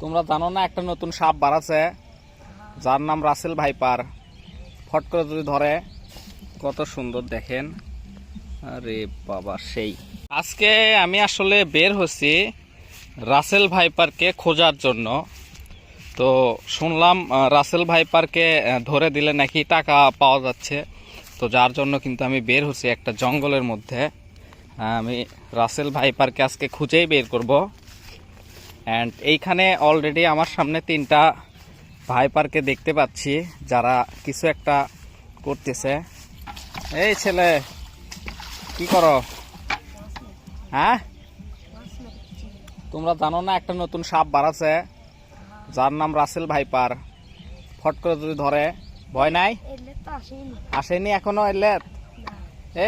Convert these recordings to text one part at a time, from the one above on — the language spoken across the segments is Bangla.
তোমরা জানো না একটা নতুন সাপ বাড়াছে যার নাম রাসেল ভাইপার। ফট করে যদি ধরে, কত সুন্দর দেখেন। আরে বাবা, সেই। আজকে আমি আসলে বের হচ্ছি রাসেল ভাইপারকে খোঁজার জন্য। তো শুনলাম রাসেল ভাইপারকে ধরে দিলে নাকি টাকা পাওয়া যাচ্ছে। তো যার জন্য কিন্তু আমি বের হচ্ছি একটা জঙ্গলের মধ্যে। আমি রাসেল ভাইপারকে আজকে খুঁজেই বের করব। অ্যান্ড এইখানে অলরেডি আমার সামনে তিনটা ভাইপারকে দেখতে পাচ্ছি যারা কিছু একটা করতেছে। এই ছেলে কি করো? হ্যাঁ? তোমরা জানো না একটা নতুন সাপ বাড়াছে যার নাম রাসেল ভাইপার। ফট করে যদি ধরে ভয় নাই? আসেনি এখনও এলে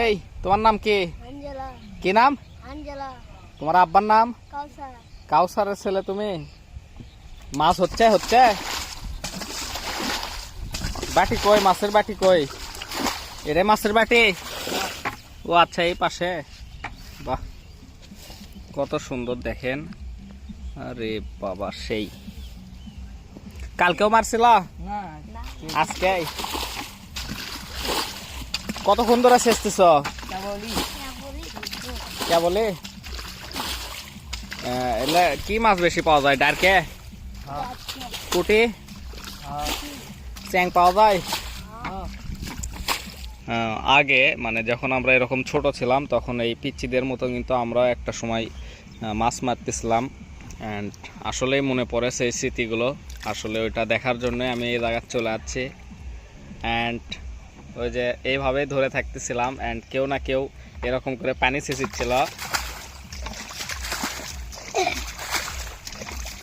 এই তোমার নাম কি? কি নাম? তোমার আব্বার নাম? কাউসারের ছেলে তুমি? মাছ হচ্ছে হচ্ছে? বাটি কই মাছের বাটি কই? এরে মাছের বাটি। ও আচ্ছা এই পাশে। বাহ কত সুন্দর দেখেন। আরে বাবা সেই। কালকেও মারছিল? আজকে? কতক্ষণ ধরে বলি কে বলে এলে কি মাছ বেশি পাওয়া যায়? ডারকে পুটি? চ্যাং পাওয়া যায়? আগে মানে যখন আমরা এরকম ছোট ছিলাম তখন এই পিচ্চিদের মতো কিন্তু আমরা একটা সময় মাছ মারতেছিলাম। অ্যান্ড আসলেই মনে পড়ে সেই স্মৃতিগুলো। আসলে ওইটা দেখার জন্য আমি এই জায়গায় চলে আসছি। অ্যান্ড ওই যে এইভাবেই ধরে থাকতেছিলাম। অ্যান্ড কেউ না কেউ এরকম করে পানি ছেঁচিচ্ছিল।